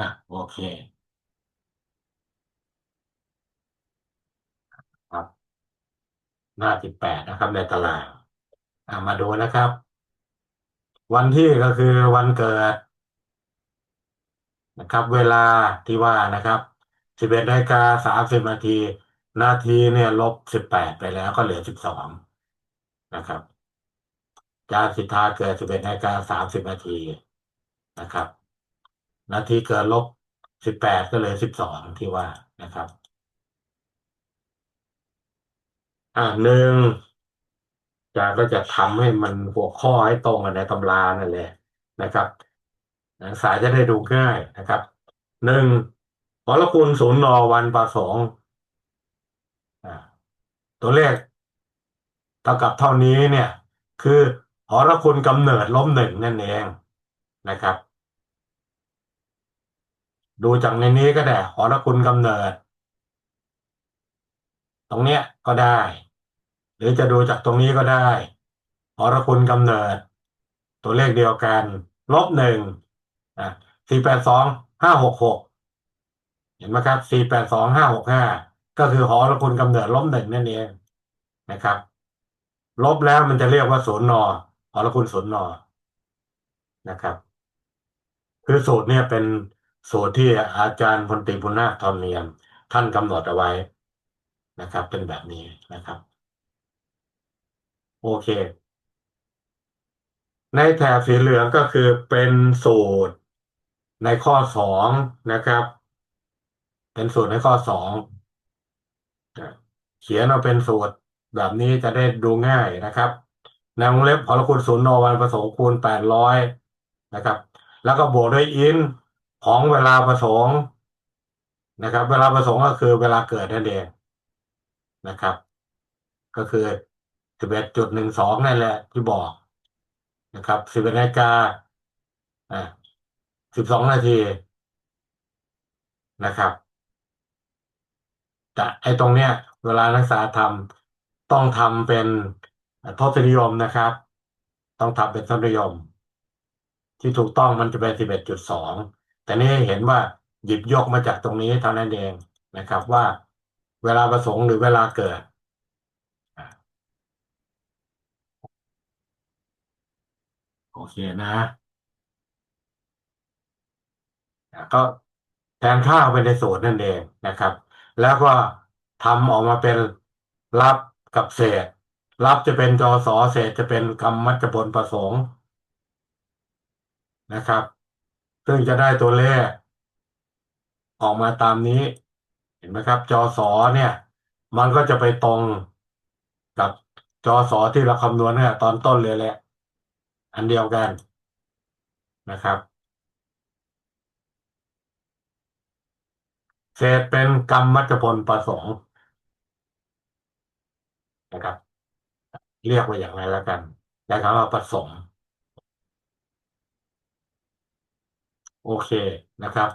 อะโอเคครับหน้าสิบแปดนะครับ ในตารางอะมาดูนะครับ วันที่ก็คือวันเกิดนะครับ เวลาที่ว่านะครับสิบเอ็ดนาฬิกาสามสิบนาทีนาทีเนี่ยลบสิบแปดไปแล้วก็เหลือสิบสองนะครับจารย์สิทธาเกิดสิบเอ็ดนาฬิกาสามสิบนาทีนะครับ นาทีเกิดลบสิบแปดก็เลือสิบสองที่ว่านะครับ อ่าหนึ่งจาก็จะทำให้มันหัวข้อให้ตรงกันในตำรานั่นแหละนะครับนักศึกษาจะได้ดูง่ายนะครับหนึ่งหอละคุณศูนย์นอวันประสงอ่าตัวเลขเท่ากับเท่านี้เนี่ย คือหอละคุณกำเนิดล้มหนึ่งนั่นเองนะครับ ดูจากในนี้ก็ได้หอละคุณกำเนิด ตรงเนี้ยก็ได้ หรือจะดูจากตรงนี้ก็ได้หอระคุณกำเนิด ตัวเลขเดียวกันลบหนึ่งอะสี่แปดสองห้าหกหกเห็นไหมครับสี่แปดสองห้าหกห้าก็คือหอระคุณกำเนิดลบหนึ่งนั่นเองนะครับ ลบแล้วมันจะเรียกว่าศูนย์นอหอระคุณศูนย์นอนะครับ คือสูตรเนี่ยเป็น สูตรที่อาจารย์พลตรีบุญนาคทองเนียม ท่านกำหนดเอาไว้นะครับ เป็นแบบนี้นะครับ โอเค ในแถบสีเหลืองก็คือเป็นสูตรในข้อสองนะครับ เป็นสูตรในข้อสองเขียนเอาเป็นสูตรแบบนี้จะได้ดูง่ายนะครับในวงเล็บพอลคูณศูนย์โนวันประสงค์คูณแปดร้อยนะครับ แล้วก็บวกด้วยอิน ของเวลาประสงค์นะครับ เวลาประสงค์ก็คือเวลาเกิดนั่นเองนะครับ ก็คือสิบเอ็ดจุดหนึ่งสองนั่นแหละที่บอกนะครับสิบเอ็ดนาฬิกาอ่าสิบสองนาทีนะครับแต่ไอ้ตรงเนี้ย เวลานักศึกษาทำต้องทำเป็นทศนิยมนะครับ ต้องทำเป็นทศนิยม ที่ถูกต้องมันจะเป็นสิบเอ็ดจุดสอง แต่นี่เห็นว่าหยิบยกมาจากตรงนี้เท่านั้นเองนะครับว่าเวลาประสงค์หรือเวลาเกิดโอเคนะก็แทนค่าไปในสูตรนั่นเองนะครับ แล้วก็ทำออกมาเป็นรับกับเศษ รับจะเป็นจอสอเศษจะเป็นกรรมมัจจผลประสงค์นะครับ ซึ่งจะได้ตัวเลข ออกมาตามนี้ เห็นไหมครับ จอสอเนี่ย มันก็จะไปตรงกับจอสอที่เราคำนวณเนี่ยตอนต้นเลยแหละ อันเดียวกันนะครับ เศษเป็นกรรมมัจจผลประสงค์นะครับ เรียกว่าอย่างไรแล้วกันแต่คำว่าประสง โอเคนะครับ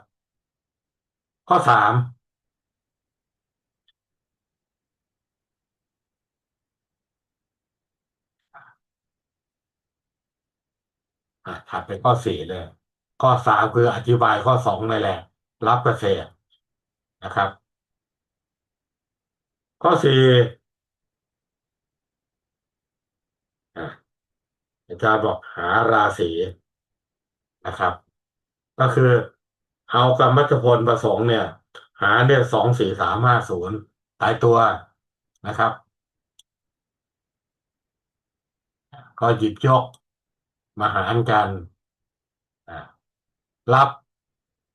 ข้อสามอะถัดไปข้อสี่เลย ข้อสามคืออธิบายข้อสองนั่นแหละ รับเกษตรนะครับ ข้อสี่อะอาจารย์บอกหาราศีนะครับ ก็คือเอากรรมมัจจพลประสงค์เนี่ย หาเนี่ยสองสี่สามห้าศูนย์ตายตัวนะครับ ก็หยิบยกมาหารกัน รับ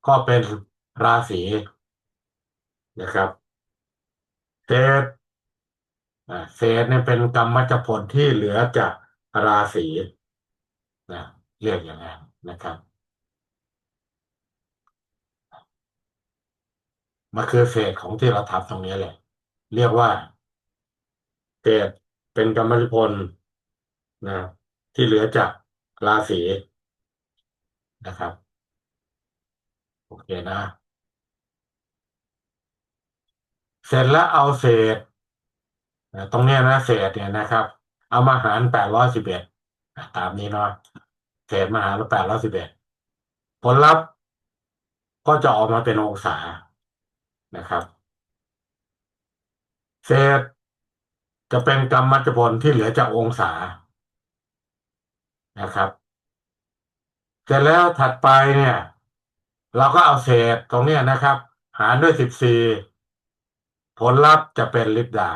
ก็เป็นราศีนะครับเศษเศษเนี่ยเป็นกรรมมัจจผลที่เหลือจากราศีนะเรียกอย่างนั้นนะครับ มันคือเศษของที่เราทำตรงนี้แหละเรียกว่าเศษเป็นกรรมมัจจผลนะที่เหลือจากราศีนะครับ โอเคนะ เสร็จแล้วเอาเศษตรงนี้นะเศษเนี่ยนะครับ เอามาหารแปดร้อยสิบเอ็ดตามนี้เนาะเศษมาหารแปดร้อยสิบเอ็ดผลลัพธ์ก็จะออกมาเป็นองศา นะครับเศษจะเป็นกรรมมัจจผลที่เหลือจากองศานะครับเสร็จแล้วถัดไปเนี่ย เราก็เอาเศษตรงนี้นะครับ หารด้วยสิบสี่ผลลัพธ์จะเป็นลิปดา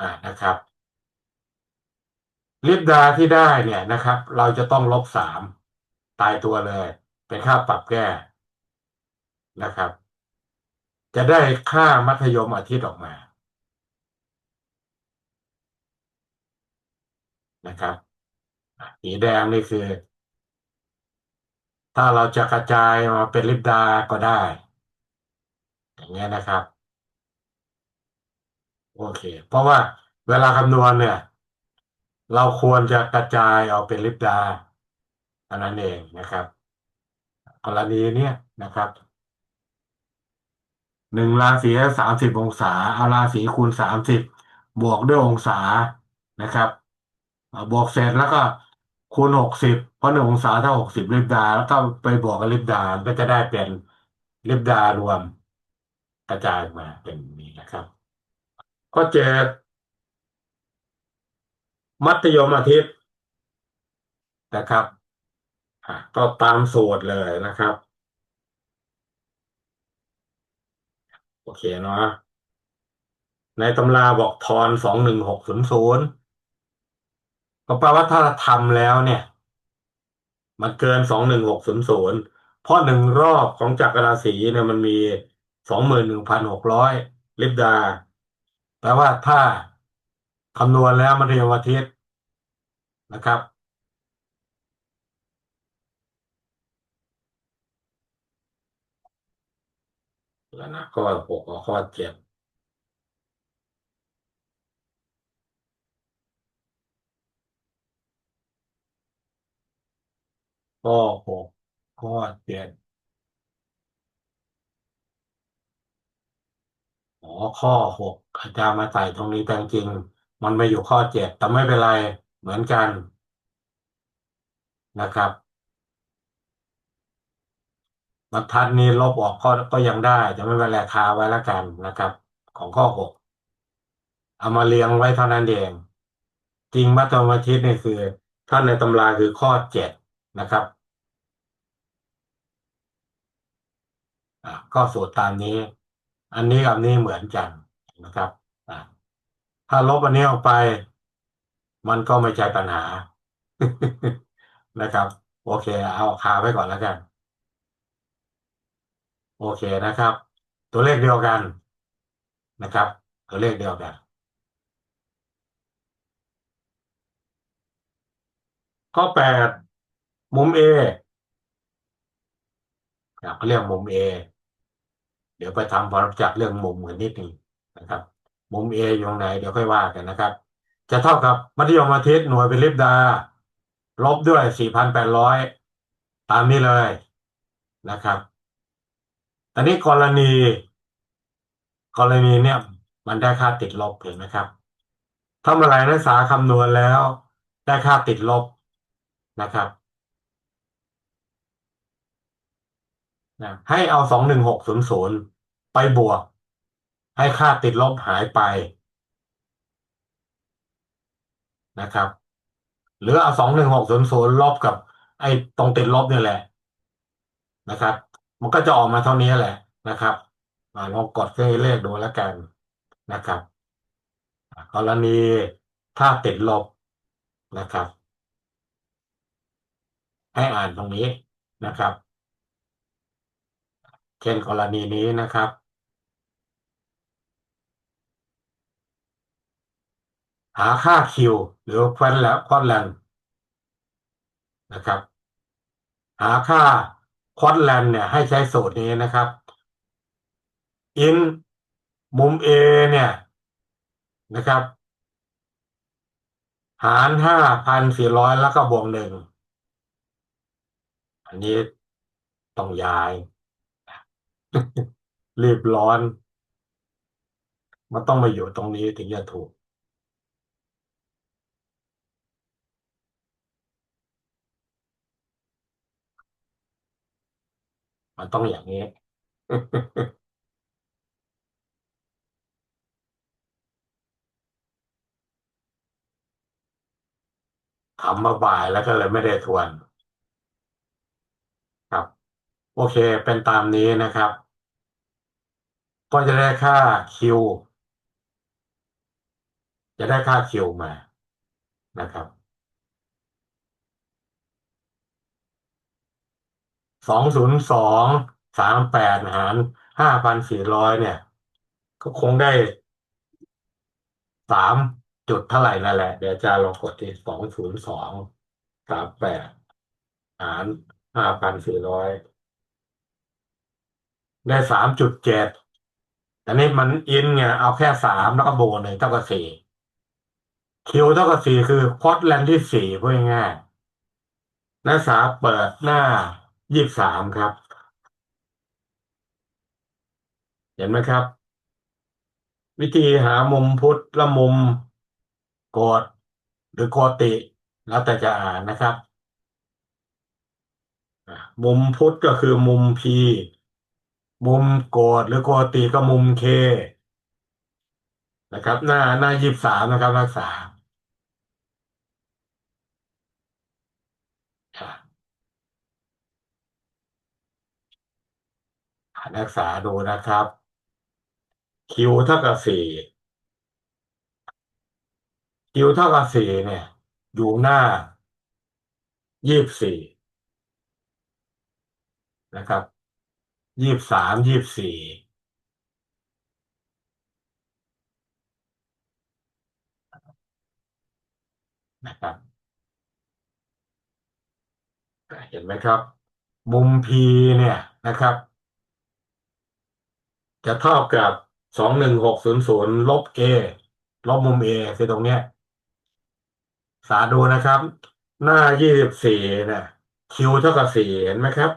อ่านะครับ ลิปดาที่ได้เนี่ยนะครับ เราจะต้องลบสามตายตัวเลย เป็นค่าปรับแก้ นะครับ จะได้ค่ามัธยมอาทิตย์ออกมานะครับสีแดงนี่คือ ถ้าเราจะกระจายมาเป็นลิปดาก็ได้ อย่างเงี้ยนะครับ โอเค เพราะว่าเวลาคำนวณเนี่ย เราควรจะกระจายเอาเป็นลิปดาอันนั้นเองนะครับ กรณีเนี้ยนะครับ หนึ่งราศีสามสิบองศาเอาราศีคูณสามสิบบวกด้วยองศานะครับบวกเสร็จแล้วก็คูณหกสิบเพราะหนึ่งองศาเท่าหกสิบลิปดา แล้วก็ไปบวกกับลิปดาก็จะได้เป็นลิปดารวมกระจายมาเป็นนี้นะครับข้อเจ็ดมัธยมอาทิตย์นะครับก็ตามสูตรเลยนะครับ โอเคเนาะในตำราบอกทอนสองหนึ่งหกศูนย์ศูนย์ก็แปลว่าถ้าทำแล้วเนี่ย มันเกินสองหนึ่งหกศูนย์ศูนย์เพราะหนึ่งรอบของจักรราศีเนี่ยมันมีสองหมื่นหนึ่งพันหกร้อยลิปดา แปลว่าถ้าคำนวณแล้วมัธยมอาทิตย์นะครับ แล้วนะข้อหกกับข้อเจ็ดข้อหกข้อเจ็ดอ๋อข้อหกอาจารย์มาใส่ตรงนี้แต่จริง มันไม่อยู่ข้อเจ็ดแต่ไม่เป็นไรเหมือนกันนะครับ บรรทัดนี้ลบออกก็ก็ยังได้จะไม่เป็นไรคาไว้แล้วกันนะครับ ของข้อหกเอามาเรียงไว้เท่านั้นเอง จริงมัธยมอาทิตย์นี่คือถ้าในตำราคือข้อเจ็ดนะครับอ่าก็สูตรตามนี้ อันนี้กับนี้เหมือนกันนะครับอ่าถ้าลบอันนี้ออกไป มันก็ไม่ใช่ปัญหานะครับ โอเค เอาคาไว้ก่อนแล้วกัน โอเคนะครับ ตัวเลขเดียวกันนะครับ ตัวเลขเดียวกัน ข้อแปดมุม A เขาเรียกมุม A เดี๋ยวไปทำความรู้จักเรื่องมุมกันนิดนึงนะครับ มุม A อยู่ตรงไหนเดี๋ยวค่อยว่ากันนะครับ จะเท่ากับมัธยมอาทิตย์หน่วยเป็นลิปดา ลบด้วยสี่พันแปดร้อยตามนี้เลยนะครับ อนนี้กรณี กรณีเนี่ย มันได้ค่าติดลบเห็นไหมครับถ้าเมื่อไรนักศึกษาคำนวณแล้ว ได้ค่าติดลบนะครับนะให้เอาสองหนึ่งหกศูนย์ศูนย์ไปบวก ให้ค่าติดลบหายไปนะครับ หรือเอาสองหนึ่งหกศูนย์ศูนย์ลบกับ ไอ้ตรงติดลบเนี่ยแหละนะครับ มันก็จะออกมาเท่านี้แหละนะครับลองกดเครื่องเลขดูแล้วกันนะครับกรณีถ้าติดลบนะครับ ให้อ่านตรงนี้นะครับ เช่นกรณีนี้นะครับหาค่า Q หรือควนแล้วควอนแลนนะครับ หาค่า คอนแลนเนี่ยให้ใช้สูตรนี้นะครับ in มุม A เนี่ยนะครับ หารห้าพันสี่ร้อยแล้วก็บวกหนึ่ง อันนี้ต้องย้าย รีบร้อน มันต้องมาอยู่ตรงนี้ถึงจะถูก มันต้องอย่างนี้ทำมาบ่ายแล้วก็เลยไม่ได้ทวน ครับ โอเคเป็นตามนี้นะครับ ก็จะได้ค่าคิว จะได้ค่าคิวมานะครับ สองศูนย์สองสามแปดหารห้าพันสี่ร้อยเนี่ย ก็คงได้สามจุดเท่าไหร่นั่นแหละ เดี๋ยวจะลองกดที่สองศูนย์สองสามแปดหารห้าพันสี่ร้อยได้สามจุดเจ็ดอันนี้มันอินไงเอาแค่สามแล้วก็โบนหนึ่งเท่ากับสี่คิวเท่ากับสี่คือพอตแลนด์ที่สี่พูดง่ายนักศึกษาเปิดหน้า ยี่สิบสามครับ เห็นไหมครับ วิธีหามุมพุทธและมุมโกดหรือโกติ แล้วแต่จะอ่านนะครับ มุมพุทธก็คือมุม P มุมโกดหรือโกติก็มุม K นะครับ หน้าหน้ายี่สิบสามนะครับนักศึกษาอะ อ่านนักศึกษาดูนะครับคิวเท่ากับสี่คิวเท่ากับสี่เนี่ย อยู่หน้ายี่สิบสี่นะครับยี่สิบสามยี่สิบสี่นะครับ เห็นไหมครับ มุม P เนี่ยนะครับ จะเท่ากับสองหนึ่งหกศูนย์ศูนย์ลบ A ลบมุม A คือตรงเนี้ย สาดูนะครับ หน้ายี่สิบสี่เนี่ยคิวเท่ากับสี่เห็นไหมครับ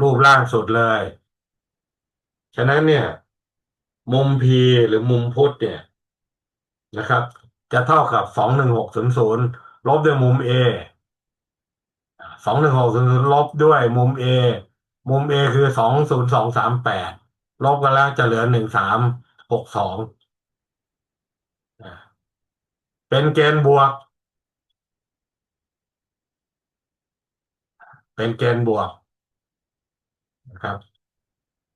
รูปล่างสุดเลย ฉะนั้นเนี่ย มุม P หรือมุมพุทธเนี่ยนะครับ จะเท่ากับสองหนึ่งหกศูนย์ศูนย์ลบด้วยมุม A สองหนึ่งหกศูนย์ลบด้วยมุม A มุม A คือสองศูนย์สองสามแปดลบกันแล้วจะเหลือหนึ่งสามหกสองเป็นเกณฑ์บวก เป็นเกณฑ์บวกนะครับ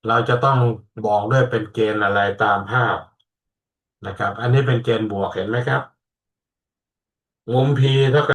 เราจะต้องบอกด้วยเป็นเกณฑ์อะไรตามภาพนะครับ อันนี้เป็นเกณฑ์บวกเห็นไหมครับมุม P เท่ากับ